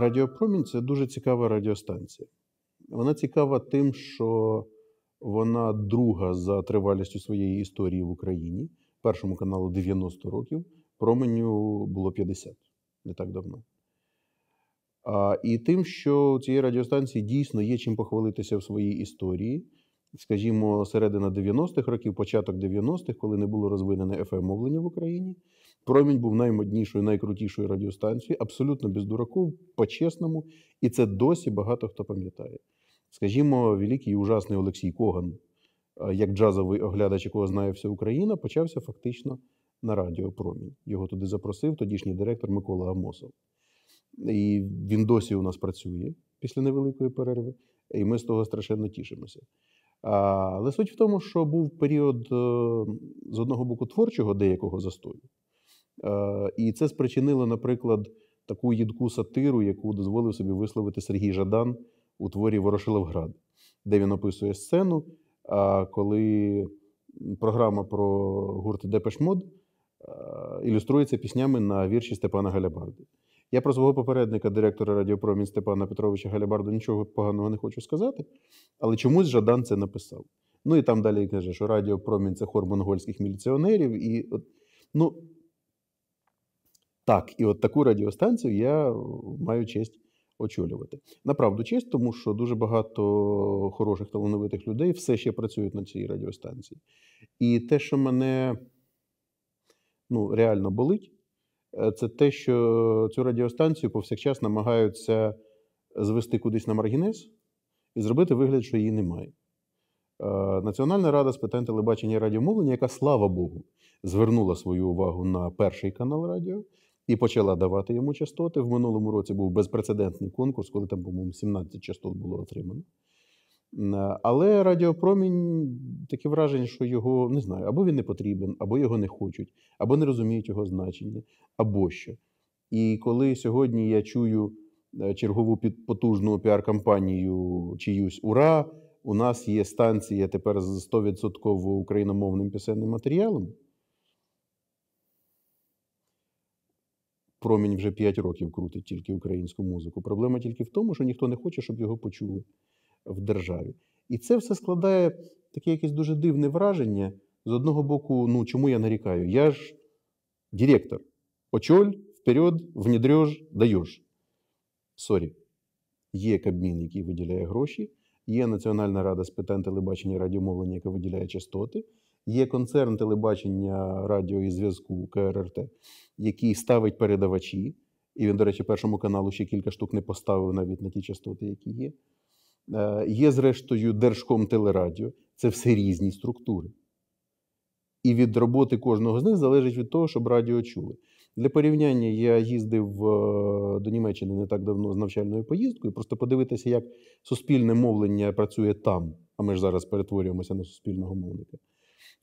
Радіопромінь це дуже цікава радіостанція. Вона цікава тим, що вона друга за тривалістю своєї історії в Україні. Першому каналу 90 років, променю було 50 не так давно. А, І тим, що цієї радіостанції дійсно є чим похвалитися в своїй історії. Скажімо, середина 90-х років, початок 90-х, коли не було розвинене fm мовлення в Україні. Промінь був наймоднішою, найкрутішою радіостанцією, абсолютно без дураків, по-чесному, і це досі багато хто пам'ятає. Скажімо, великий і ужасний Олексій Коган, як джазовий оглядач, якого знає вся Україна, почався фактично на радіо Промінь. Його туди запросив тодішній директор Микола Амосов. І він досі у нас працює після невеликої перерви, і ми з того страшенно тішимося. Але суть в тому, що був період е, з одного боку творчого деякого застою. Е, і це спричинило, наприклад, таку їдку сатиру, яку дозволив собі висловити Сергій Жадан у творі Ворошиловград, де він описує сцену, коли програма про гурт Депешмод ілюструється піснями на вірші Степана Галябарди. Я про свого попередника, директора Радіопромінь Степана Петровича Галябарду, нічого поганого не хочу сказати, але чомусь Жадан це написав. Ну і там далі каже, що Радіопромінь це хор монгольських міліціонерів. І ну, так, і от таку радіостанцію я маю честь очолювати. Направду честь, тому що дуже багато хороших талановитих людей все ще працюють на цій радіостанції. І те, що мене ну, реально болить, е, це те, що цю радіостанцію повсякчас намагаються звести кудись на маргінез і зробити вигляд, що її немає. Е, Національна рада з питань телебачення і радіомовлення, яка, слава Богу, звернула свою увагу на перший канал радіо і почала давати йому частоти. В минулому році був безпрецедентний конкурс, коли там, по-моєму, 17 частот було отримано. Але Радіопромінь таке враження, що його не знаю, або він не потрібен, або його не хочуть, або не розуміють його значення, або що. І коли сьогодні я чую е, чергову потужну піар-кампанію чиюсь ура, у нас є станція тепер з 100% україномовним пісенним матеріалом. Промінь вже 5 років крутить тільки українську музику. Проблема тільки в тому, що ніхто не хоче, щоб його почули в державі. І це все складає таке якесь дуже дивне враження. З одного боку, ну чому я нарікаю? Я ж директор. Очоль, вперед, внедреш, даєш. Сорі. Є Кабмін, який виділяє гроші, є Національна рада з питань телебачення і радіомовлення, яка виділяє частоти. Є концерн телебачення радіо і зв'язку КРРТ, який ставить передавачі. І він, до речі, першому каналу ще кілька штук не поставив навіть на ті частоти, які є. Е, є, зрештою, Держком телерадіо. Це все різні структури. І від роботи кожного з них залежить від того, щоб радіо чули. Для порівняння я їздив е, до Німеччини не так давно з навчальною поїздкою, просто подивитися, як суспільне мовлення працює там, а ми ж зараз перетворюємося на суспільного мовника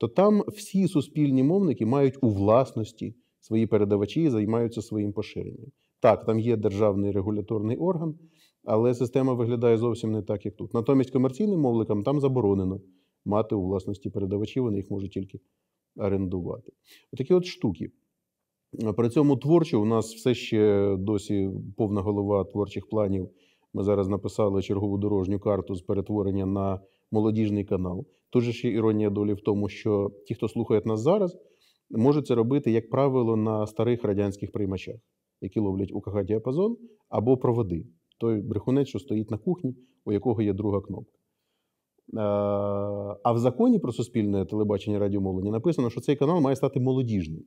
то там всі суспільні мовники мають у власності свої передавачі і займаються своїм поширенням. Так, там є державний регуляторний орган, але система виглядає зовсім не так, як тут. Натомість комерційним мовникам там заборонено мати у власності передавачі, вони їх можуть тільки орендувати. Отакі от штуки. При цьому творчо у нас все ще досі повна голова творчих планів. Ми зараз написали чергову дорожню карту з перетворення на молодіжний канал. Тут ще іронія долі в тому, що ті, хто слухає нас зараз, можуть це робити, як правило, на старих радянських приймачах, які ловлять УКГ діапазон або проводи. Той брехунець, що стоїть на кухні, у якого є друга кнопка. А в законі про суспільне телебачення радіомовлення написано, що цей канал має стати молодіжним.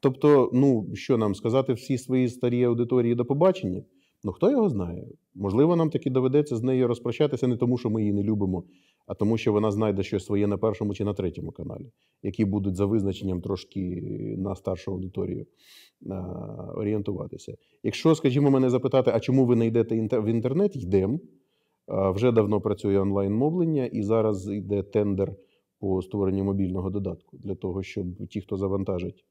Тобто, ну, що нам сказати всі свої старі аудиторії до побачення? Ну хто його знає? Можливо, нам таки доведеться з нею розпрощатися не тому, що ми її не любимо, а тому, що вона знайде щось своє на першому чи на третьому каналі, які будуть за визначенням трошки на старшу аудиторію орієнтуватися. Якщо, скажімо, мене запитати, а чому ви не йдете в інтернет, йдемо. Вже давно працює онлайн-мовлення, і зараз йде тендер по створенню мобільного додатку для того, щоб ті, хто завантажить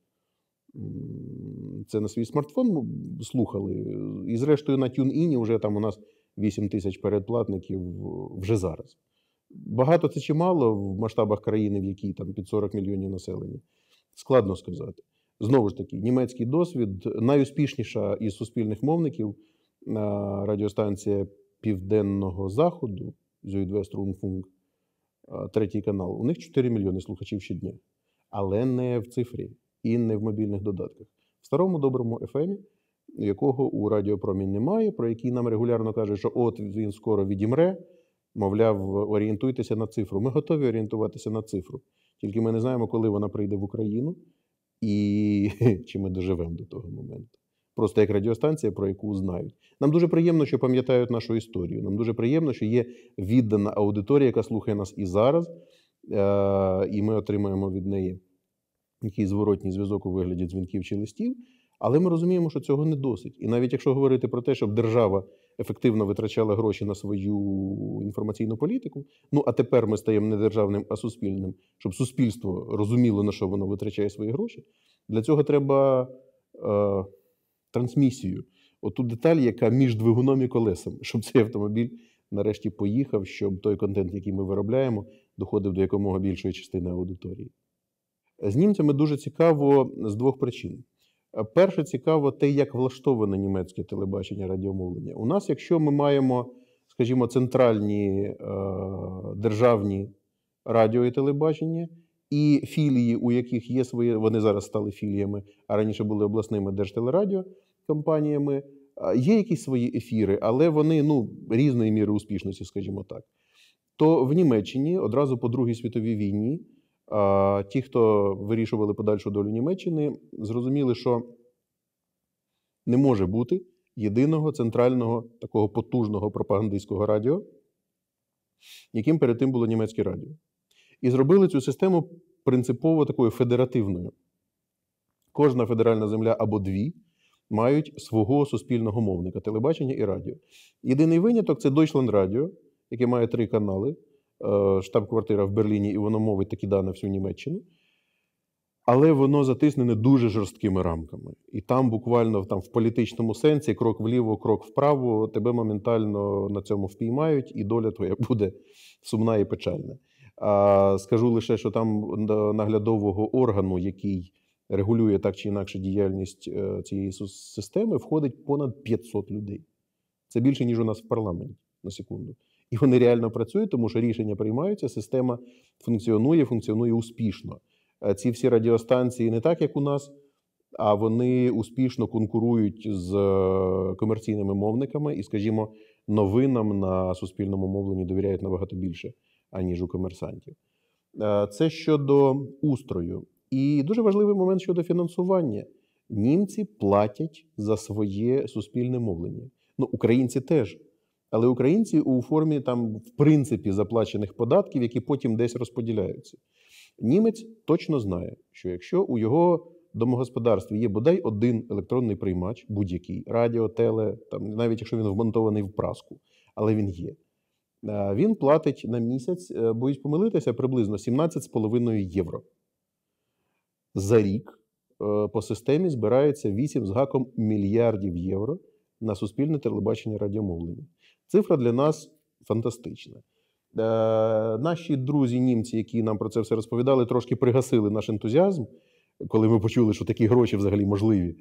це на свій смартфон слухали. І, зрештою, на TuneIn вже там у нас 8 тисяч передплатників вже зараз. Багато це чи мало в масштабах країни, в якій там під 40 мільйонів населення. Складно сказати. Знову ж таки, німецький досвід найуспішніша із суспільних мовників радіостанція Південного Заходу е, третій канал. У них 4 мільйони слухачів щодня, але не в цифрі і не в мобільних додатках. В старому доброму FM, якого у Радіопромінь немає, про який нам регулярно кажуть, що от він скоро відімре. Мовляв, орієнтуйтеся на цифру. Ми готові орієнтуватися на цифру. Тільки ми не знаємо, коли вона прийде в Україну і чи ми доживемо до того моменту. Просто як радіостанція, про яку знають. Нам дуже приємно, що пам'ятають нашу історію. Нам дуже приємно, що є віддана аудиторія, яка слухає нас і зараз, е, і ми отримуємо від неї якийсь зворотній зв'язок у вигляді дзвінків чи листів. Але ми розуміємо, що цього не досить. І навіть якщо говорити про те, щоб держава ефективно витрачала гроші на свою інформаційну політику, ну а тепер ми стаємо не державним, а суспільним, щоб суспільство розуміло, на що воно витрачає свої гроші. Для цього треба е, трансмісію. Оту деталь, яка між двигуном і колесом, щоб цей автомобіль нарешті поїхав, щоб той контент, який ми виробляємо, доходив до якомога більшої частини аудиторії. З німцями дуже цікаво з двох причин. Перше цікаво те, як влаштоване німецьке телебачення радіомовлення. У нас, якщо ми маємо, скажімо, центральні е, державні радіо і телебачення, і філії, у яких є свої, вони зараз стали філіями, а раніше були обласними держтелерадіокомпаніями, є якісь свої ефіри, але вони ну, різної міри успішності, скажімо так. То в Німеччині одразу по Другій світовій війні ті, хто вирішували подальшу долю Німеччини, зрозуміли, що не може бути єдиного центрального такого потужного пропагандистського радіо, яким перед тим було німецьке радіо. І зробили цю систему принципово такою федеративною. Кожна федеральна земля або дві мають свого суспільного мовника телебачення і радіо. Єдиний виняток це Deutschland Radio, яке має три канали. Е, штаб-квартира в Берліні, і воно мовить такі дані всю Німеччину. Але воно затиснене дуже жорсткими рамками. І там буквально там, в політичному сенсі крок вліво, крок вправо, тебе моментально на цьому впіймають, і доля твоя буде сумна і печальна. А Скажу лише, що там наглядового органу, який регулює так чи інакше діяльність е, цієї системи, входить понад 500 людей. Це більше, ніж у нас в парламенті на секунду. І вони реально працюють, тому що рішення приймаються, система функціонує, функціонує успішно. Е, ці всі радіостанції не так, як у нас, а вони успішно конкурують з е, комерційними мовниками і, скажімо, новинам на суспільному мовленні довіряють набагато більше, аніж у комерсантів. Е, це щодо устрою. І дуже важливий момент щодо фінансування. Німці платять за своє суспільне мовлення. Ну, українці теж. Але українці у формі там, в принципі, заплачених податків, які потім десь розподіляються. Німець точно знає, що якщо у його домогосподарстві є бодай один електронний приймач, будь-який радіо, теле, там, навіть якщо він вмонтований в праску, але він є. Е, він платить на місяць, е, боюсь помилитися, приблизно 17,5 євро. За рік е, по системі збирається 8 з гаком мільярдів євро на суспільне телебачення радіомовлення. Цифра для нас фантастична. Е, Наші друзі, німці, які нам про це все розповідали, трошки пригасили наш ентузіазм, коли ми почули, що такі гроші взагалі можливі.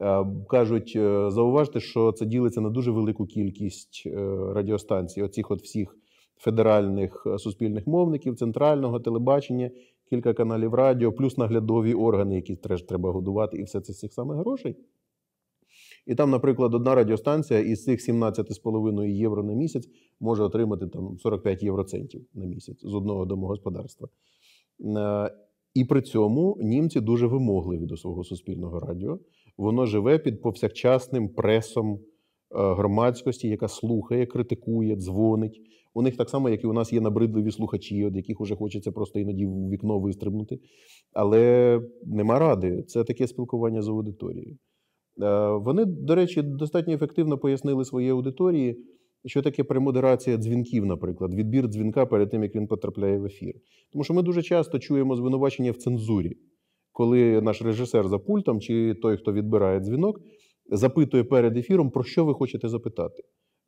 Е, кажуть, е, зауважте, що це ділиться на дуже велику кількість радіостанцій, оцих от всіх федеральних суспільних мовників, центрального телебачення, кілька каналів радіо, плюс наглядові органи, які теж треба годувати, і все це з цих самих грошей. І там, наприклад, одна радіостанція із цих 17,5 євро на місяць може отримати там 45 євроцентів на місяць з одного домогосподарства. Е, і при цьому німці дуже вимогливі до свого суспільного радіо. Воно живе під повсякчасним пресом е, громадськості, яка слухає, критикує, дзвонить. У них так само, як і у нас є набридливі слухачі, від яких уже хочеться просто іноді в вікно вистрибнути. Але нема ради. Це таке спілкування з аудиторією. Е, вони, до речі, достатньо ефективно пояснили своїй аудиторії, що таке премодерація дзвінків, наприклад, відбір дзвінка перед тим, як він потрапляє в ефір. Тому що ми дуже часто чуємо звинувачення в цензурі, коли наш режисер за пультом чи той, хто відбирає дзвінок, запитує перед ефіром, про що ви хочете запитати.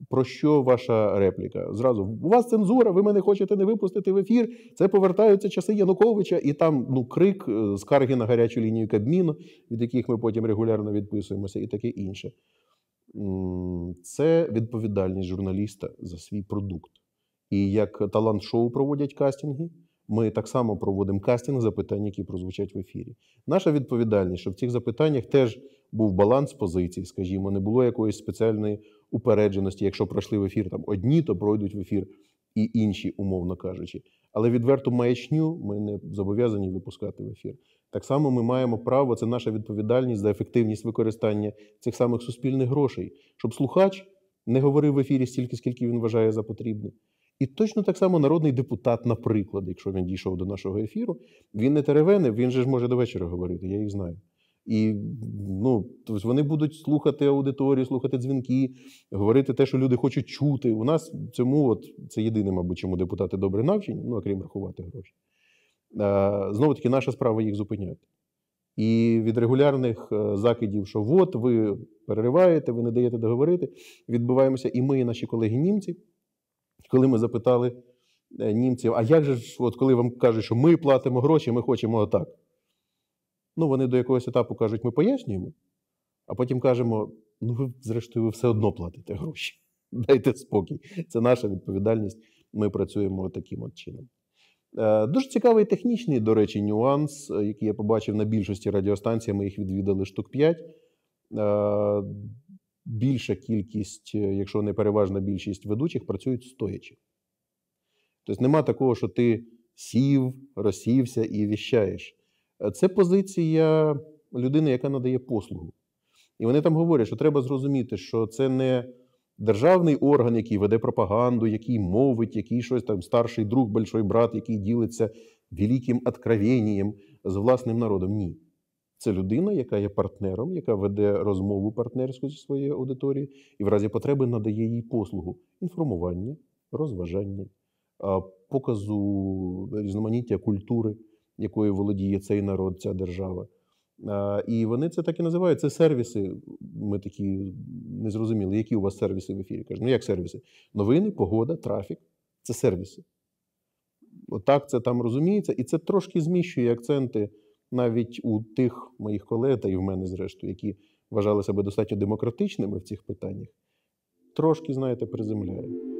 Про що ваша репліка? Зразу у вас цензура, ви мене хочете не випустити в ефір. Це повертаються часи Януковича, і там ну крик, е, скарги на гарячу лінію Кабміну, від яких ми потім регулярно відписуємося, і таке інше. Це відповідальність журналіста за свій продукт. І як талант-шоу проводять кастинги, ми так само проводимо кастинг запитань, які прозвучать в ефірі. Наша відповідальність, щоб в цих запитаннях теж був баланс позицій, скажімо, не було якоїсь спеціальної упередженості. Якщо пройшли в ефір там одні, то пройдуть в ефір і інші, умовно кажучи. Але відверту маячню ми не зобов'язані випускати в ефір. Так само ми маємо право, це наша відповідальність за ефективність використання цих самих суспільних грошей, щоб слухач не говорив в ефірі стільки, скільки він вважає за потрібне. І точно так само народний депутат, наприклад, якщо він дійшов до нашого ефіру, він не теревенив, він же ж може до вечора говорити, я їх знаю. І ну, тобто вони будуть слухати аудиторію, слухати дзвінки, говорити те, що люди хочуть чути. У нас цьому, от це єдине, мабуть, чому депутати добре навчені, ну окрім рахувати гроші. Знову таки, наша справа їх зупиняти. І від регулярних е, закидів, що от ви перериваєте, ви не даєте договорити, відбуваємося і ми, і наші колеги німці. Коли ми запитали е, німців, а як же от коли вам кажуть, що ми платимо гроші, ми хочемо отак. Ну, вони до якогось етапу кажуть, ми пояснюємо, а потім кажемо: ну, ви, зрештою, ви все одно платите гроші. Дайте спокій. Це наша відповідальність. Ми працюємо таким от чином. Е, Дуже цікавий технічний, до речі, нюанс, е, який я побачив на більшості радіостанцій. Ми їх відвідали штук 5. Е, Більша кількість, якщо не переважна більшість ведучих, працюють стоячи. Тобто нема такого, що ти сів, розсівся і віщаєш. Це позиція людини, яка надає послугу. І вони там говорять, що треба зрозуміти, що це не державний орган, який веде пропаганду, який мовить, який щось там старший друг, большой брат, який ділиться великим откровенням з власним народом. Ні. Це людина, яка є партнером, яка веде розмову партнерську зі своєю аудиторією, і в разі потреби надає їй послугу інформування, розважання, показу різноманіття культури, якою володіє цей народ, ця держава. І вони це так і називають. Це сервіси. Ми такі не зрозуміли, які у вас сервіси в ефірі. Кажуть, ну як сервіси? Новини, погода, трафік це сервіси. Отак це там розуміється, і це трошки зміщує акценти навіть у тих моїх колег, та і в мене, зрештою, які вважали себе достатньо демократичними в цих питаннях. Трошки, знаєте, приземляє.